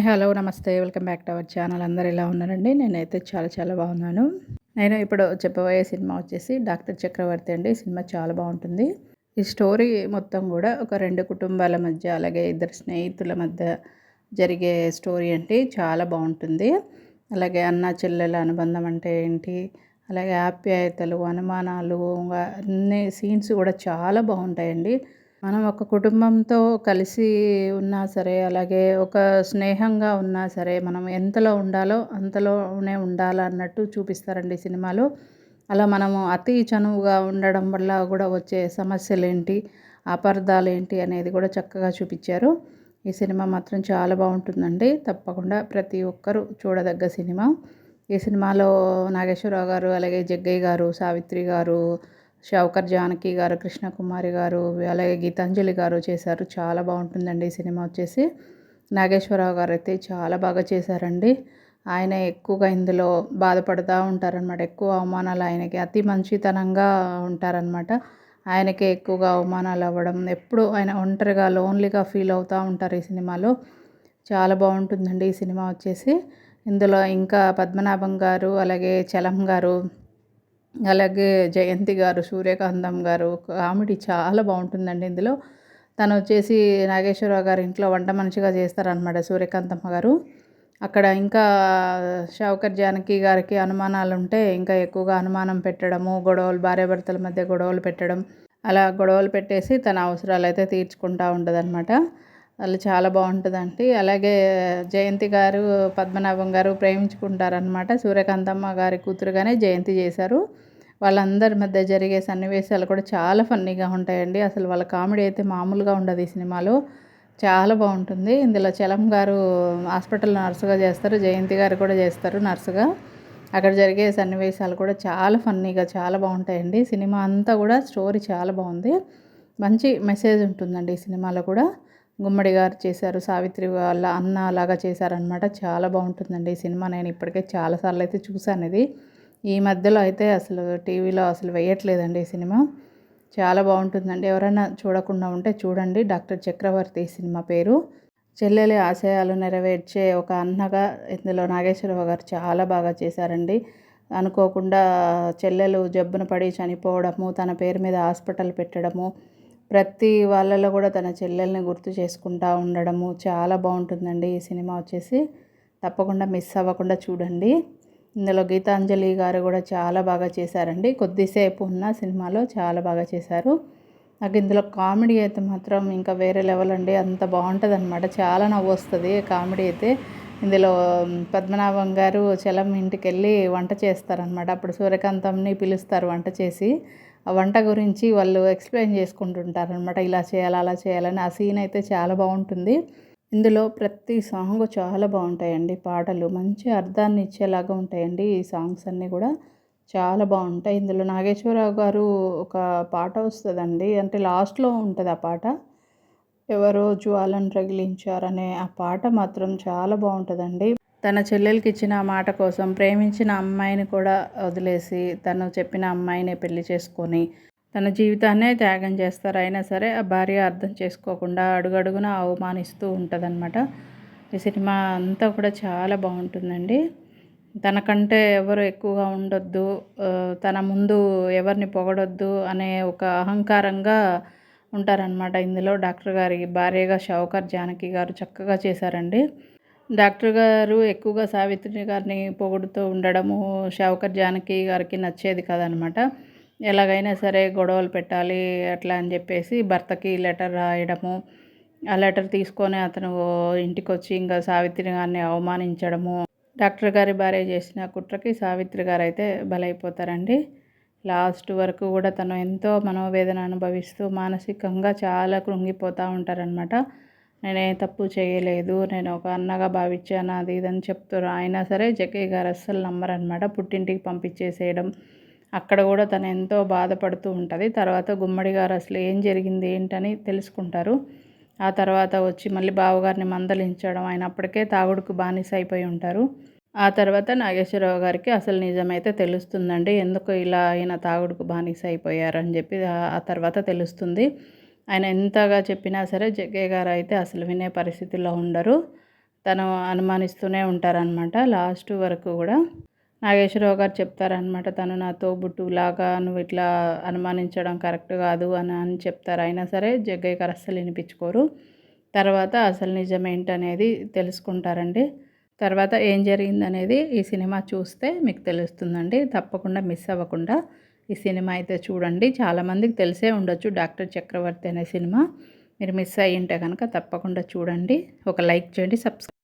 Hi hello namaste. Welcome back to our channel. అందరు ఎలా ఉన్నారండి? నేనైతే చాలా చాలా బాగున్నాను. నేను ఇప్పుడు చెప్పబోయే సినిమా వచ్చేసి డాక్టర్ చక్రవర్తి అండి. సినిమా చాలా బాగుంటుంది. ఈ స్టోరీ మొత్తం కూడా ఒక రెండు కుటుంబాల మధ్య అలాగే ఇద్దరు స్నేహితుల మధ్య జరిగే స్టోరీ అంటే చాలా బాగుంటుంది. అలాగే అన్న చెల్లెల అనుబంధం అంటే ఏంటి? అలాగే ఆప్యాయతలు అనుమానాలు అన్ని సీన్స్ కూడా చాలా బాగుంటాయండి. మనం ఒక కుటుంబంతో కలిసి ఉన్నా సరే అలాగే ఒక స్నేహంగా ఉన్నా సరే మనం ఎంతలో ఉండాలో అంతలోనే ఉండాలన్నట్టు చూపిస్తారండి సినిమాలో. అలా మనము అతి చనువుగా ఉండడం వల్ల కూడా వచ్చే సమస్యలు ఏంటి అపార్థాలు ఏంటి అనేది కూడా చక్కగా చూపించారు. ఈ సినిమా మాత్రం చాలా బాగుంటుందండి. తప్పకుండా ప్రతి ఒక్కరూ చూడదగ్గ సినిమా. ఈ సినిమాలో నాగేశ్వరరావు గారు అలాగే జగ్గయ్య గారు సావిత్రి గారు షౌకర్ జానకి గారు కృష్ణకుమారి గారు అలాగే గీతాంజలి గారు చేశారు. చాలా బాగుంటుందండి ఈ సినిమా వచ్చేసి. నాగేశ్వరరావు గారు అయితే చాలా బాగా చేశారండి. ఆయన ఎక్కువగా ఇందులో బాధపడుతూ ఉంటారనమాట ఎక్కువ అవమానాలు ఆయనకి అతి మంచితనంగా ఉంటారనమాట ఆయనకే ఎక్కువగా అవమానాలు అవ్వడం ఎప్పుడు ఆయన ఒంటరిగా లోన్లీగా ఫీల్ అవుతూ ఉంటారు ఈ సినిమాలో. చాలా బాగుంటుందండి ఈ సినిమా వచ్చేసి. ఇందులో ఇంకా పద్మనాభం గారు అలాగే చలం గారు అలాగే జయంతి గారు సూర్యకాంతం గారు కామెడీ చాలా బాగుంటుందండి ఇందులో. తను వచ్చేసి నాగేశ్వరరావు గారి ఇంట్లో వంట మనిషిగా చేస్తారనమాట సూర్యకాంతమ్మ గారు. అక్కడ ఇంకా షౌకర్ జానకి గారికి అనుమానాలు ఉంటే ఇంకా ఎక్కువగా అనుమానం పెట్టడము గొడవలు భార్యాభర్తల మధ్య గొడవలు పెట్టడం అలా గొడవలు పెట్టేసి తన అవసరాలు అయితే తీర్చుకుంటూ అనమాట వాళ్ళు చాలా బాగుంటుందండి. అలాగే జయంతి గారు పద్మనాభం గారు ప్రేమించుకుంటారనమాట సూర్యకాంతమ్మ గారి కూతురుగానే జయంతి చేశారు. వాళ్ళందరి మధ్య జరిగే సన్నివేశాలు కూడా చాలా ఫన్నీగా ఉంటాయండి. అసలు వాళ్ళ కామెడీ అయితే మామూలుగా ఉండదు ఈ సినిమాలో. చాలా బాగుంటుంది. ఇందులో చలం గారు హాస్పిటల్ నర్సుగా చేస్తారు. జయంతి గారు కూడా చేస్తారు నర్సుగా. అక్కడ జరిగే సన్నివేశాలు కూడా చాలా ఫన్నీగా చాలా బాగుంటాయండి. సినిమా అంతా కూడా స్టోరీ చాలా బాగుంది. మంచి మెసేజ్ ఉంటుందండి ఈ సినిమాలో కూడా. గుమ్మడి గారు చేశారు సావిత్రి వాళ్ళ అన్న అలాగా చేశారనమాట చాలా బాగుంటుందండి ఈ సినిమా. నేను ఇప్పటికే చాలాసార్లు అయితే చూశాను ఇది. ఈ మధ్యలో అయితే అసలు టీవీలో అసలు వేయట్లేదండి ఈ సినిమా. చాలా బాగుంటుందండి. ఎవరైనా చూడకుండా ఉంటే చూడండి. డాక్టర్ చక్రవర్తి సినిమా పేరు. చెల్లెలి ఆశయాలు నెరవేర్చే ఒక అన్నగా ఇందులో నాగేశ్వరరావు గారు చాలా బాగా చేశారండి. అనుకోకుండా చెల్లెలు జబ్బున పడి చనిపోవడము తన పేరు మీద హాస్పిటల్ పెట్టడము ప్రతి వాళ్ళలో కూడా తన చెల్లెల్ని గుర్తు చేసుకుంటూ ఉండడము చాలా బాగుంటుందండి ఈ సినిమా వచ్చేసి. తప్పకుండా మిస్ అవ్వకుండా చూడండి. ఇందులో గీతాంజలి గారు కూడా చాలా బాగా చేశారండి. కొద్దిసేపు ఉన్న సినిమాలో చాలా బాగా చేశారు. నాకు ఇందులో కామెడీ అయితే మాత్రం ఇంకా వేరే లెవెల్ అండి. అంత బాగుంటుంది అనమాట చాలా నవ్వు వస్తుంది కామెడీ అయితే. ఇందులో పద్మనాభం గారు చలం ఇంటికి వెళ్ళి వంట చేస్తారనమాట అప్పుడు సూర్యకాంతంని పిలుస్తారు వంట చేసి. వంట గురించి వాళ్ళు ఎక్స్ప్లెయిన్ చేసుకుంటుంటారు అనమాట ఇలా చేయాలి అలా చేయాలని. ఆ సీన్ అయితే చాలా బాగుంటుంది. ఇందులో ప్రతి సాంగ్ చాలా బాగుంటాయండి. పాటలు మంచి అర్థాన్ని ఇచ్చేలాగా ఉంటాయండి ఈ సాంగ్స్ అన్నీ కూడా. చాలా బాగుంటాయి. ఇందులో నాగేశ్వరరావు గారు ఒక పాట వస్తుందండి. అంటే లాస్ట్లో ఉంటుంది ఆ పాట. ఎవరో జ్వాలను రగిలించారనే ఆ పాట మాత్రం చాలా బాగుంటుందండి. తన చెల్లెలకి ఇచ్చిన మాట కోసం ప్రేమించిన అమ్మాయిని కూడా వదిలేసి తను చెప్పిన అమ్మాయిని పెళ్ళి చేసుకొని తన జీవితాన్నే త్యాగం చేస్తారు. అయినా సరే ఆ భార్య అర్థం చేసుకోకుండా అడుగడుగున అవమానిస్తూ ఉంటుందన్నమాట. ఈ సినిమా అంతా కూడా చాలా బాగుంటుందండి. తనకంటే ఎవరు ఎక్కువగా ఉండొద్దు తన ముందు ఎవరిని పొగడొద్దు అనే ఒక అహంకారంగా ఉంటారనమాట ఇందులో డాక్టర్ గారి భార్యగా షౌకర్ జానకి గారు చక్కగా చేశారండి. డాక్టర్ గారు ఎక్కువగా సావిత్రి గారిని పొగుడుతూ ఉండడము షౌకర్ జానకి గారికి నచ్చేది కదనమాట. ఎలాగైనా సరే గొడవలు పెట్టాలి అట్లా అని చెప్పేసి భర్తకి లెటర్ రాయడము ఆ లెటర్ తీసుకొని అతను ఇంటికి వచ్చి ఇంకా సావిత్రి గారిని అవమానించడము. డాక్టర్ గారి భార్య చేసిన కుట్రకి సావిత్రి గారు అయితే బలైపోతారండి. లాస్ట్ వరకు కూడా తను ఎంతో మనోవేదన అనుభవిస్తూ మానసికంగా చాలా కృంగిపోతూ ఉంటారనమాట. నేనే తప్పు చేయలేదు నేను ఒక అన్నగా భావించాను అది ఇదని చెప్తారు అయినా సరే జకే గారు అస్సలు నమ్మరనమాట పుట్టింటికి పంపించేసేయడం. అక్కడ కూడా తను ఎంతో బాధపడుతూ ఉంటుంది. తర్వాత గుమ్మడి గారు అసలు ఏం జరిగింది ఏంటని తెలుసుకుంటారు. ఆ తర్వాత వచ్చి మళ్ళీ బావగారిని మందలించడం ఆయన అప్పటికే తాగుడుకు బానిస అయిపోయి ఉంటారు. ఆ తర్వాత నాగేశ్వరరావు గారికి అసలు నిజమైతే తెలుస్తుందండి ఎందుకు ఇలా ఆయన తాగుడుకు బానిస అయిపోయారని చెప్పి ఆ తర్వాత తెలుస్తుంది. ఆయన ఎంతగా చెప్పినా సరే జగ్గయ్య గారు అయితే అసలు వినే పరిస్థితిలో ఉండరు. తను అనుమానిస్తూనే ఉంటారనమాట లాస్ట్ వరకు కూడా. నాగేశ్వరరావు గారు చెప్తారనమాట తను నా తోబుట్టులాగా నువ్వు ఇట్లా అనుమానించడం కరెక్ట్ కాదు అని అని చెప్తారు. అయినా సరే జగ్గయ్య గారు అస్సలు వినిపించుకోరు. తర్వాత అసలు నిజం ఏంటనేది తెలుసుకుంటారండి. తర్వాత ఏం జరిగిందనేది ఈ సినిమా చూస్తే మీకు తెలుస్తుందండి. తప్పకుండా మిస్ అవ్వకుండా ఈ సినిమా అయితే చూడండి. చాలామందికి తెలిసే ఉండొచ్చు డాక్టర్ చక్రవర్తి అనే సినిమా. మీరు మిస్ అయ్యింటే కనుక తప్పకుండా చూడండి. ఒక లైక్ చేయండి సబ్స్క్రైబ్